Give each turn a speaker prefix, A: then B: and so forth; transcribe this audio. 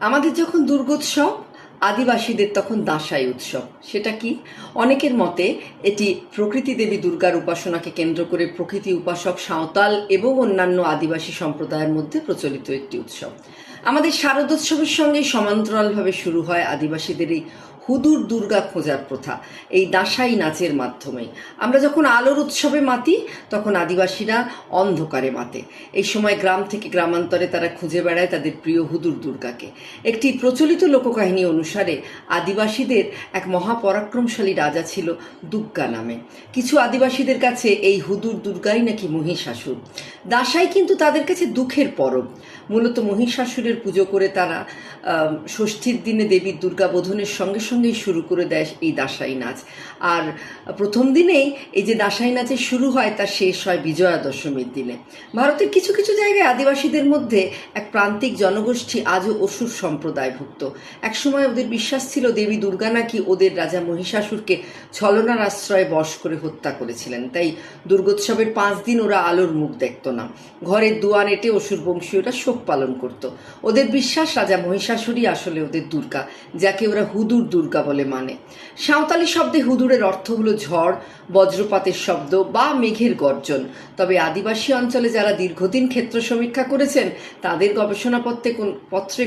A: আমাদের যখন দুর্গোৎসব, আদিবাসীদের তখন দাসাই উৎসব। সেটা কি? অনেকের মতে এটি প্রকৃতি দেবী দুর্গার উপাসনাকে কেন্দ্র করে প্রকৃতি উপাসক সাঁওতাল এবং অন্যান্য আদিবাসী সম্প্রদায়ের মধ্যে প্রচলিত একটি উৎসব। আমাদের শারদোৎসবের সঙ্গে সমান্তরালভাবে শুরু হয় আদিবাসীদের এই হুদুর দুর্গা খোঁজার প্রথা, এই দাসাই নাচের মাধ্যমে। আমরা যখন আলোর উৎসবে মাতি, তখন আদিবাসীরা অন্ধকারে মাতে। এই সময় গ্রাম থেকে গ্রামান্তরে তারা খুঁজে বেড়ায় তাদের প্রিয় হুদুর দুর্গাকে। একটি প্রচলিত লোককাহিনী অনুসারে আদিবাসীদের এক মহাপরাক্রমশালী রাজা ছিল দুগ্গা নামে। কিছু আদিবাসীদের কাছে এই হুদুর দুর্গাই নাকি মহিষাসুর। দাসাই কিন্তু তাদের কাছে দুঃখের পরব। মূলত মহিষাসুরের পুজো করে তারা ষষ্ঠীর দিনে দেবীর দুর্গা বোধনের সঙ্গে সঙ্গেই শুরু করে দেয় এই দাসাই নাচ। আর প্রথম দিনেই এই যে দাসাই নাচের শুরু হয়, তা শেষ হয় বিজয়া দশমীর দিনে। ভারতের কিছু কিছু জায়গায় আদিবাসীদের মধ্যে এক প্রান্তিক জনগোষ্ঠী আজও অসুর সম্প্রদায়ভুক্ত। একসময় ওদের বিশ্বাস ছিল দেবী দুর্গা নাকি ওদের রাজা মহিষাসুরকে ছলনার আশ্রয়ে বশ করে হত্যা করেছিলেন। তাই দুর্গোৎসবের পাঁচ দিন ওরা আলোর মুখ দেখত না। ঘরের দুয়ার এটে অসুর বংশীয়রা শোক পালন করত। ওদের বিশ্বাস রাজা মহিষাসুরই আসলে ওদের দুর্গা, যাকে ওরা হুদুর দুর্গা বলে মানে। সাঁওতালি শব্দে হুদুরের অর্থ হলো ঝড়, বজ্রপাতের শব্দ বা মেঘের গর্জন। তবে আদিবাসী অঞ্চলে যারা দীর্ঘদিন ক্ষেত্র সমীক্ষা করেছেন, তাদের গবেষণাপত্রে কোন পত্রে